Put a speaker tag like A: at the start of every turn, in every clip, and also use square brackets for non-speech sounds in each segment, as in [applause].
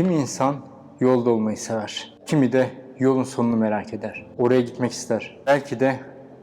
A: Kimi insan yolda olmayı sever. Kimi de yolun sonunu merak eder. Oraya gitmek ister. Belki de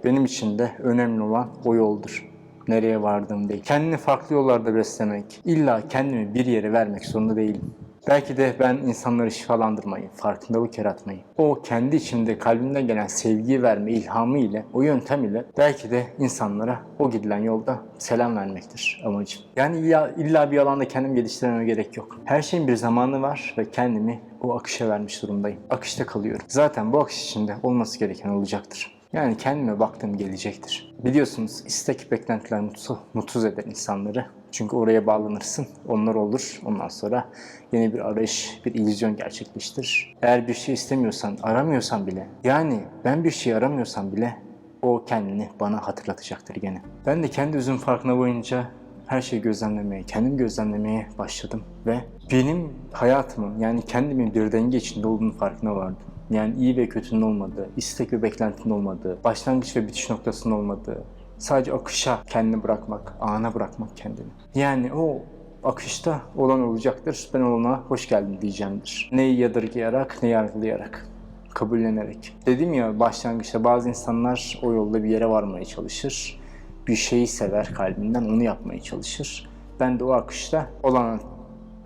A: benim için de önemli olan o yoldur. Nereye vardığım değil. Kendini farklı yollarda beslemek, illa kendimi bir yere vermek zorunda değilim. Belki de ben insanları şifalandırmayı, farkındalık yaratmayı, o kendi içimde kalbimden gelen sevgiyi verme ilhamı ile, o yöntem ile belki de insanlara o gidilen yolda selam vermektir amacım. Yani illa, illa bir alanda kendim geliştirmeme gerek yok. Her şeyin bir zamanı var ve kendimi o akışa vermiş durumdayım. Akışta kalıyorum. Zaten bu akış içinde olması gereken olacaktır. Yani kendime baktığım gelecektir. Biliyorsunuz istek beklentiler mutsuz, mutsuz eder insanları. Çünkü oraya bağlanırsın, onlar olur. Ondan sonra yeni bir arayış, bir illüzyon gerçekleştirir. Eğer bir şey istemiyorsan, aramıyorsan bile, yani ben bir şey aramıyorsam bile o kendini bana hatırlatacaktır gene. Ben de kendi özüm farkına boyunca her şeyi gözlemlemeye, kendim gözlemlemeye başladım ve benim hayatımın yani kendimin bir denge içinde olduğunu farkına vardım. Yani iyi ve kötünün olmadığı, istek ve beklentinin olmadığı, başlangıç ve bitiş noktasının olmadığı, sadece akışa kendini bırakmak, ana bırakmak kendini. Yani o akışta olan olacaktır. Ben olana hoş geldin diyeceğimdir. Neyi yadırgayarak, ne yargılayarak kabullenerek. Dedim ya başlangıçta bazı insanlar o yolda bir yere varmaya çalışır. Bir şeyi sever kalbinden, onu yapmaya çalışır. Ben de o akışta olana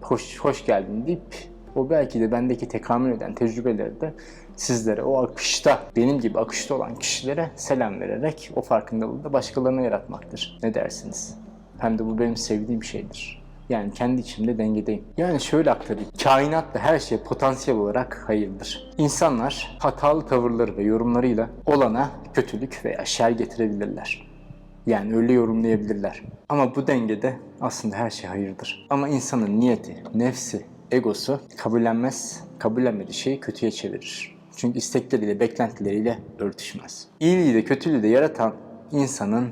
A: hoş, hoş geldin deyip o belki de bendeki tekamül eden tecrübeleri de sizlere o akışta, benim gibi akışta olan kişilere selam vererek o farkındalığı da başkalarına yaratmaktır. Ne dersiniz? Hem de bu benim sevdiğim şeydir. Yani kendi içimde dengedeyim. Yani şöyle aktarayım. Kainatta her şey potansiyel olarak hayırdır. İnsanlar hatalı tavırları ve yorumlarıyla olana kötülük veya şer getirebilirler. Yani öyle yorumlayabilirler. Ama bu dengede aslında her şey hayırdır. Ama insanın niyeti, nefsi, egosu kabullenmez, kabullenmediği şeyi kötüye çevirir. Çünkü istekleriyle, beklentileriyle örtüşmez. İyiliği de kötülüğü de yaratan insanın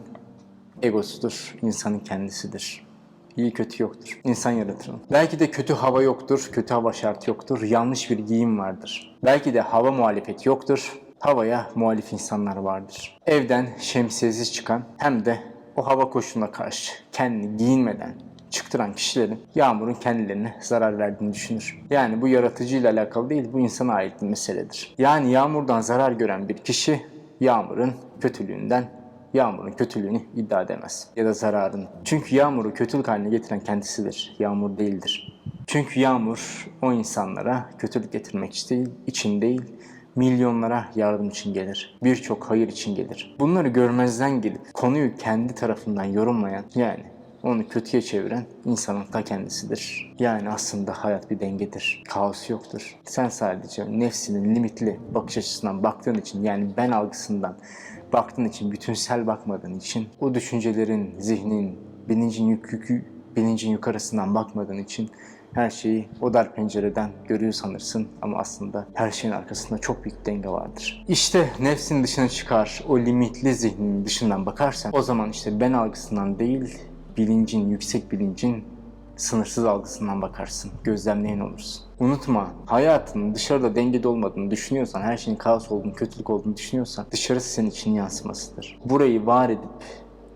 A: egosudur, insanın kendisidir. İyi kötü yoktur. İnsan yaratır. Belki de kötü hava yoktur, kötü hava şartı yoktur, yanlış bir giyim vardır. Belki de hava muhalefeti yoktur, havaya muhalif insanlar vardır. Evden şemsiyesiz çıkan hem de o hava koşuluna karşı kendini giyinmeden çıktıran kişilerin yağmurun kendilerine zarar verdiğini düşünür. Yani bu yaratıcıyla alakalı değil, bu insana ait bir meseledir. Yani yağmurdan zarar gören bir kişi yağmurun kötülüğünden yağmurun kötülüğünü iddia edemez ya da zararını. Çünkü yağmuru kötülük haline getiren kendisidir, yağmur değildir. Çünkü yağmur o insanlara kötülük getirmek için, değil, milyonlara yardım için gelir. Birçok hayır için gelir. Bunları görmezden gelip konuyu kendi tarafından yorumlayan yani onu kötüye çeviren insanın ta kendisidir. Yani aslında hayat bir dengedir. Kaos yoktur. Sen sadece nefsinin limitli bakış açısından baktığın için yani ben algısından baktığın için, bütünsel bakmadığın için o düşüncelerin, zihnin, bilincin yük, yükü, bilincin yukarısından bakmadığın için her şeyi o dar pencereden görüyor sanırsın ama aslında her şeyin arkasında çok büyük denge vardır. İşte nefsin dışına çıkar, o limitli zihnin dışından bakarsan o zaman işte ben algısından değil, bilincin, yüksek bilincin sınırsız algısından bakarsın. Gözlemleyen olursun. Unutma, hayatın dışarıda dengede olmadığını düşünüyorsan, her şeyin kaos olduğunu, kötülük olduğunu düşünüyorsan dışarısı senin için yansımasıdır. Burayı var edip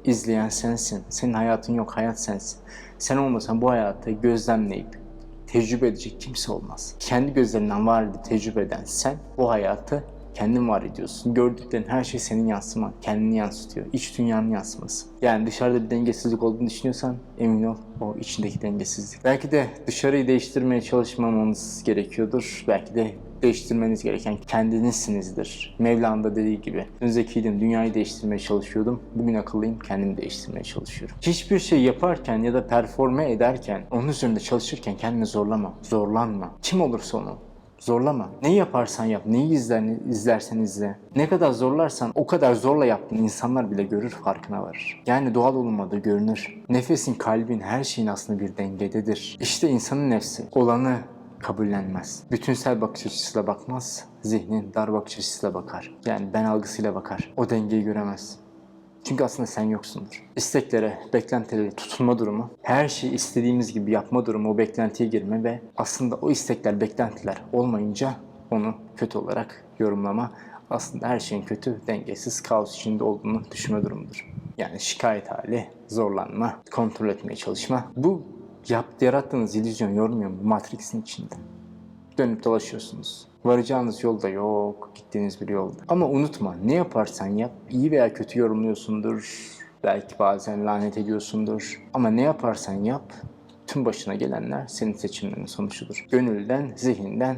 A: izleyen sensin. Senin hayatın yok, hayat sensin. Sen olmasan bu hayatı gözlemleyip tecrübe edecek kimse olmaz. Kendi gözlerinden var edip tecrübe eden sen o hayatı kendin var ediyorsun. Gördüklerin her şey senin yansıman, kendini yansıtıyor. İç dünyanın yansıması. Yani dışarıda bir dengesizlik olduğunu düşünüyorsan emin ol o içindeki dengesizlik. Belki de dışarıyı değiştirmeye çalışmamanız gerekiyordur. Belki de değiştirmeniz gereken kendinizsinizdir. Mevlana da dediği gibi. Dün zekiydim, dünyayı değiştirmeye çalışıyordum. Bugün akıllıyım, kendimi değiştirmeye çalışıyorum. Hiçbir şey yaparken ya da performe ederken, onun üzerinde çalışırken kendini zorlama, zorlanma. Kim olursa onu. Zorlama. Neyi yaparsan yap, neyi izler, izlersen izle. Ne kadar zorlarsan o kadar zorla yaptığın insanlar bile görür, farkına varır. Yani doğal olmadığı görünür. Nefesin, kalbin, her şeyin aslında bir dengededir. İşte insanın nefsi olanı kabullenmez. Bütünsel bakış açısıyla bakmaz, zihnin dar bakış açısıyla bakar. Yani ben algısıyla bakar. O dengeyi göremez. Çünkü aslında sen yoksundur. İsteklere, beklentilere tutunma durumu, her şeyi istediğimiz gibi yapma durumu, o beklentiye girme ve aslında o istekler, beklentiler olmayınca onu kötü olarak yorumlama, aslında her şeyin kötü, dengesiz, kaos içinde olduğunu düşünme durumudur. Yani şikayet hali, zorlanma, kontrol etmeye çalışma. Bu yap, yarattığınız illüzyon yormuyor mu? Matrix'in içinde. Dönüp dolaşıyorsunuz. Varacağınız yolda yok, gittiğiniz bir yolda. Ama unutma, ne yaparsan yap, iyi veya kötü yorumluyorsundur. Belki bazen lanet ediyorsundur. Ama ne yaparsan yap, tüm başına gelenler senin seçimlerinin sonucudur. Gönülden, zihinden,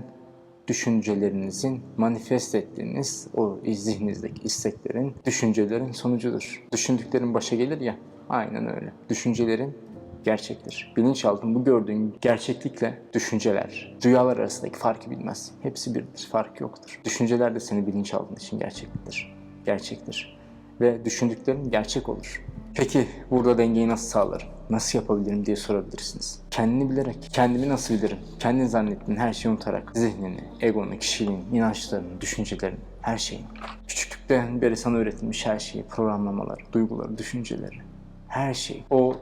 A: düşüncelerinizin manifest ettiğiniz o zihninizdeki isteklerin, düşüncelerin sonucudur. Düşündüklerin başa gelir ya, aynen öyle. Düşüncelerin gerçektir. Bilinçaltın bu gördüğün gerçeklikle düşünceler, rüyalar arasındaki farkı bilmez. Hepsi birdir, fark yoktur. Düşünceler de senin bilinçaltın için gerçekliktir. Gerçektir. Ve düşündüklerin gerçek olur. Peki burada dengeyi nasıl sağlarım? Nasıl yapabilirim diye sorabilirsiniz. Kendini bilerek, kendimi nasıl bilirim? Kendin zannettiğin her şeyi unutarak zihnini, egonu, kişiliğin, inançlarını, düşüncelerini, her şeyi. Küçüklükten beri sana öğretilmiş her şeyi, programlamalar, duyguları, düşünceleri, her şey. O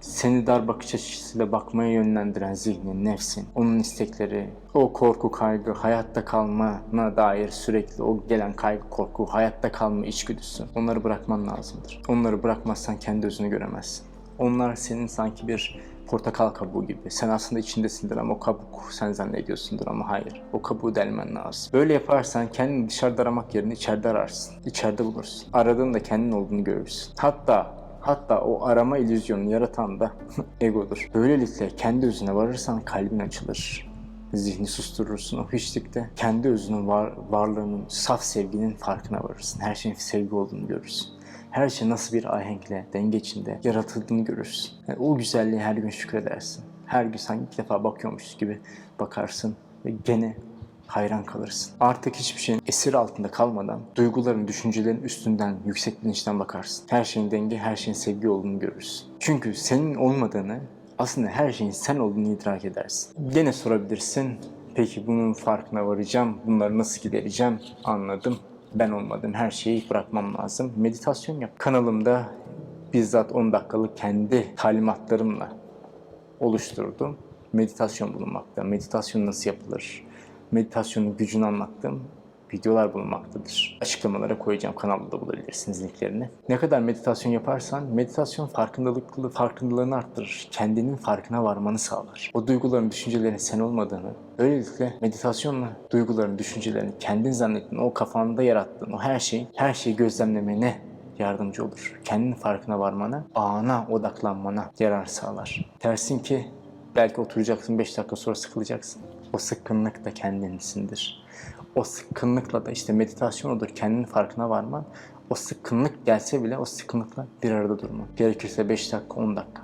A: seni dar bakış açısıyla bakmaya yönlendiren zihnin, nefsin, onun istekleri, o korku, kaygı, hayatta kalmana dair sürekli o gelen kaygı, korku, hayatta kalma içgüdüsü. Onları bırakman lazımdır. Onları bırakmazsan kendi özünü göremezsin. Onlar senin sanki bir portakal kabuğu gibi. Sen aslında içindesindir ama o kabuk sen zannediyorsundur ama hayır. O kabuğu delmen lazım. Böyle yaparsan kendini dışarıda aramak yerine içeride ararsın. İçeride bulursun. Aradığında kendin olduğunu görürsün. Hatta Hatta o arama illüzyonunu yaratan da [laughs] egodur. Böylelikle kendi özüne varırsan kalbin açılır. Zihni susturursun o hiçlikte. Kendi özünün var, varlığının, saf sevginin farkına varırsın. Her şeyin sevgi olduğunu görürsün. Her şey nasıl bir ahenkle, denge içinde yaratıldığını görürsün. Yani o güzelliğe her gün şükredersin. Her gün sanki ilk defa bakıyormuş gibi bakarsın ve gene hayran kalırsın. Artık hiçbir şeyin esir altında kalmadan duyguların, düşüncelerin üstünden, yüksek bilinçten bakarsın. Her şeyin denge, her şeyin sevgi olduğunu görürsün. Çünkü senin olmadığını, aslında her şeyin sen olduğunu idrak edersin. Gene sorabilirsin, peki bunun farkına varacağım, bunları nasıl gidereceğim? Anladım. Ben olmadım, her şeyi bırakmam lazım. Meditasyon yap. Kanalımda bizzat 10 dakikalık kendi talimatlarımla oluşturdum. Meditasyon bulunmakta. Meditasyon nasıl yapılır? Meditasyonun gücünü anlattığım videolar bulunmaktadır. Açıklamalara koyacağım. Kanalda da bulabilirsiniz linklerini. Ne kadar meditasyon yaparsan meditasyon farkındalıklı farkındalığını arttırır. Kendinin farkına varmanı sağlar. O duyguların, düşüncelerin sen olmadığını, böylelikle meditasyonla duyguların, düşüncelerini kendin zannettiğin, o kafanda yarattığın o her şeyi, her şeyi gözlemlemene yardımcı olur. Kendinin farkına varmana, ana odaklanmana yarar sağlar. Tersin ki belki oturacaksın 5 dakika sonra sıkılacaksın. O sıkkınlık da kendinsindir. O sıkkınlıkla da işte meditasyon odur. Kendinin farkına varman. O sıkkınlık gelse bile o sıkkınlıkla bir arada durman. Gerekirse 5 dakika 10 dakika.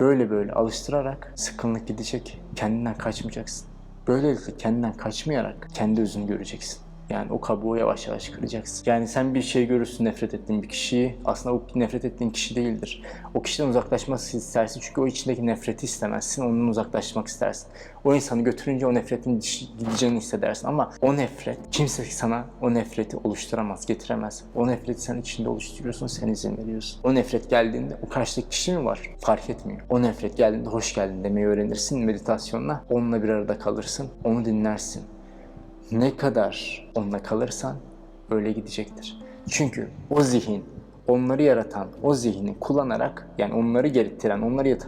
A: Böyle böyle alıştırarak sıkkınlık gidecek. Kendinden kaçmayacaksın. Böylelikle kendinden kaçmayarak kendi özünü göreceksin. Yani o kabuğu yavaş yavaş kıracaksın. Yani sen bir şey görürsün nefret ettiğin bir kişiyi. Aslında o nefret ettiğin kişi değildir. O kişiden uzaklaşması istersin çünkü o içindeki nefreti istemezsin. Ondan uzaklaşmak istersin. O insanı götürünce o nefretin gideceğini hissedersin. Ama o nefret, kimse sana o nefreti oluşturamaz, getiremez. O nefreti sen içinde oluşturuyorsun, sen izin veriyorsun. O nefret geldiğinde o karşıdaki kişi mi var? Fark etmiyor. O nefret geldiğinde hoş geldin demeyi öğrenirsin meditasyonla. Onunla bir arada kalırsın, onu dinlersin ne kadar onunla kalırsan öyle gidecektir. Çünkü o zihin, onları yaratan, o zihni kullanarak yani onları gerektiren, onları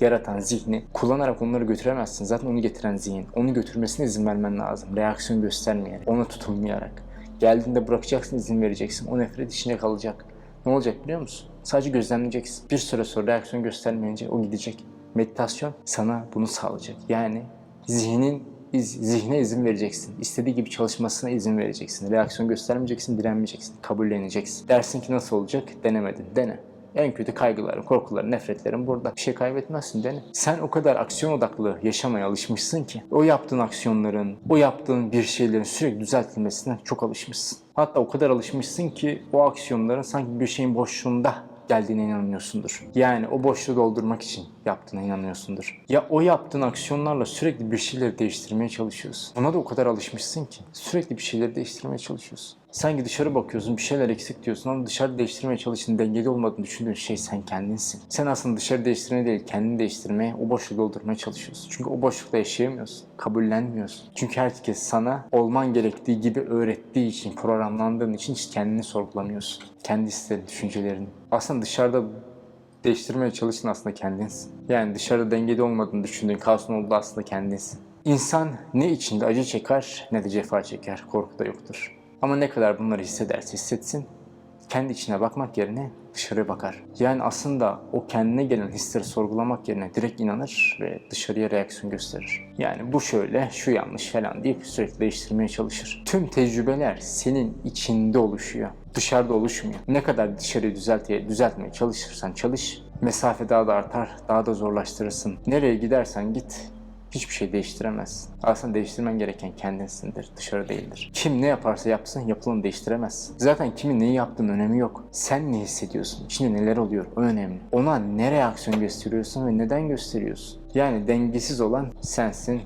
A: yaratan zihni kullanarak onları götüremezsin. Zaten onu getiren zihin. Onu götürmesine izin vermen lazım. Reaksiyon göstermeyerek, ona tutunmayarak. Geldiğinde bırakacaksın, izin vereceksin. O nefret içine kalacak. Ne olacak biliyor musun? Sadece gözlemleyeceksin. Bir süre sonra reaksiyon göstermeyince o gidecek. Meditasyon sana bunu sağlayacak. Yani zihnin zihne izin vereceksin. İstediği gibi çalışmasına izin vereceksin. Reaksiyon göstermeyeceksin, direnmeyeceksin, kabulleneceksin. Dersin ki nasıl olacak? Denemedin. Dene. En kötü kaygıların, korkuların, nefretlerin burada. Bir şey kaybetmezsin dene. Sen o kadar aksiyon odaklı yaşamaya alışmışsın ki o yaptığın aksiyonların, o yaptığın bir şeylerin sürekli düzeltilmesine çok alışmışsın. Hatta o kadar alışmışsın ki o aksiyonların sanki bir şeyin boşluğunda geldiğine inanıyorsundur. Yani o boşluğu doldurmak için yaptığına inanıyorsundur. Ya o yaptığın aksiyonlarla sürekli bir şeyleri değiştirmeye çalışıyorsun. Ona da o kadar alışmışsın ki sürekli bir şeyleri değiştirmeye çalışıyorsun. Sanki dışarı bakıyorsun bir şeyler eksik diyorsun ama dışarı değiştirmeye çalıştığın dengeli olmadığını düşündüğün şey sen kendinsin. Sen aslında dışarı değiştirmeye değil kendini değiştirmeye, o boşluğu doldurmaya çalışıyorsun. Çünkü o boşlukta yaşayamıyorsun, kabullenmiyorsun. Çünkü herkes sana olman gerektiği gibi öğrettiği için, programlandığın için hiç kendini sorgulamıyorsun. Kendi isterin, düşüncelerini. Aslında dışarıda değiştirmeye çalıştığın aslında kendinsin. Yani dışarıda dengeli olmadığını düşündüğün kaosun olduğu aslında kendinsin. İnsan ne içinde acı çeker ne de cefa çeker. Korku da yoktur. Ama ne kadar bunları hissederse hissetsin kendi içine bakmak yerine dışarıya bakar. Yani aslında o kendine gelen hisleri sorgulamak yerine direkt inanır ve dışarıya reaksiyon gösterir. Yani bu şöyle, şu yanlış falan deyip sürekli değiştirmeye çalışır. Tüm tecrübeler senin içinde oluşuyor. Dışarıda oluşmuyor. Ne kadar dışarıyı düzeltmeye, düzeltmeye çalışırsan çalış, mesafe daha da artar, daha da zorlaştırırsın. Nereye gidersen git, hiçbir şey değiştiremezsin. Aslında değiştirmen gereken kendinsindir, dışarı değildir. Kim ne yaparsa yapsın yapılanı değiştiremezsin. Zaten kimin neyi yaptığının önemi yok. Sen ne hissediyorsun? İçinde neler oluyor? O önemli. Ona ne reaksiyon gösteriyorsun ve neden gösteriyorsun? Yani dengesiz olan sensin,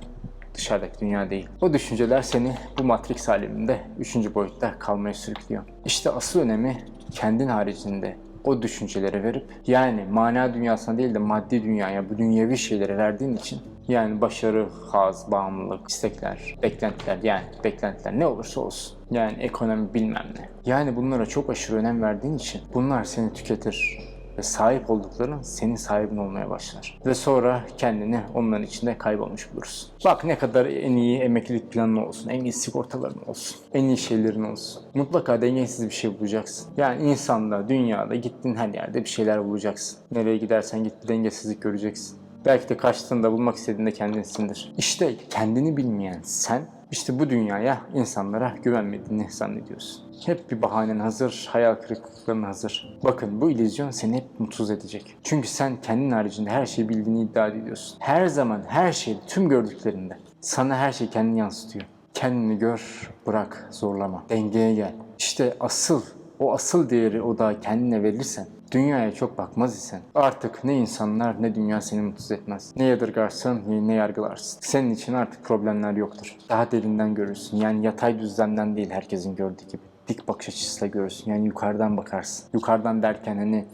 A: dışarıdaki dünya değil. O düşünceler seni bu Matrix aleminde üçüncü boyutta kalmaya sürüklüyor. İşte asıl önemi kendin haricinde o düşüncelere verip yani mana dünyasına değil de maddi dünyaya bu dünyevi şeylere verdiğin için yani başarı, haz, bağımlılık, istekler, beklentiler yani beklentiler ne olursa olsun. Yani ekonomi bilmem ne. Yani bunlara çok aşırı önem verdiğin için bunlar seni tüketir ve sahip oldukların senin sahibin olmaya başlar. Ve sonra kendini onların içinde kaybolmuş bulursun. Bak ne kadar en iyi emeklilik planın olsun, en iyi sigortaların olsun, en iyi şeylerin olsun. Mutlaka dengesiz bir şey bulacaksın. Yani insanda, dünyada, gittiğin her yerde bir şeyler bulacaksın. Nereye gidersen git bir dengesizlik göreceksin. Belki de kaçtığında bulmak istediğinde kendinsindir. İşte kendini bilmeyen sen işte bu dünyaya, insanlara güvenmediğini zannediyorsun. Hep bir bahanen hazır, hayal kırıklıkların hazır. Bakın bu illüzyon seni hep mutsuz edecek. Çünkü sen kendin haricinde her şeyi bildiğini iddia ediyorsun. Her zaman her şey, tüm gördüklerinde sana her şey kendini yansıtıyor. Kendini gör, bırak, zorlama. Dengeye gel. İşte asıl, o asıl değeri o da kendine verirsen Dünyaya çok bakmaz isen artık ne insanlar ne dünya seni mutsuz etmez. Ne yadırgarsın ne yargılarsın. Senin için artık problemler yoktur. Daha derinden görürsün. Yani yatay düzlemden değil herkesin gördüğü gibi. Dik bakış açısıyla görürsün. Yani yukarıdan bakarsın. Yukarıdan derken hani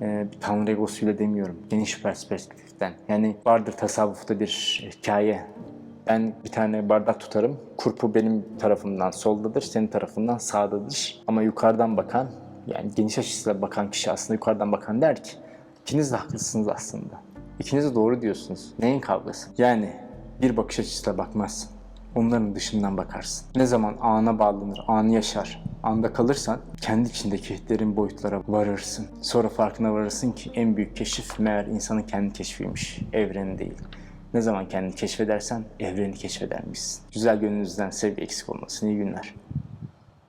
A: e, bir tanrı egosuyla demiyorum. Geniş perspektiften. Yani vardır tasavvufta bir hikaye. Ben bir tane bardak tutarım. Kurpu benim tarafımdan soldadır, senin tarafından sağdadır. Ama yukarıdan bakan yani geniş açısıyla bakan kişi aslında yukarıdan bakan der ki ikiniz de haklısınız aslında. İkiniz de doğru diyorsunuz. Neyin kavgası? Yani bir bakış açısıyla bakmazsın. Onların dışından bakarsın. Ne zaman ana bağlanır, anı yaşar, anda kalırsan kendi içindeki derin boyutlara varırsın. Sonra farkına varırsın ki en büyük keşif meğer insanın kendi keşfiymiş, evreni değil. Ne zaman kendini keşfedersen evreni keşfedermişsin. Güzel gönlünüzden sevgi eksik olmasın. İyi günler.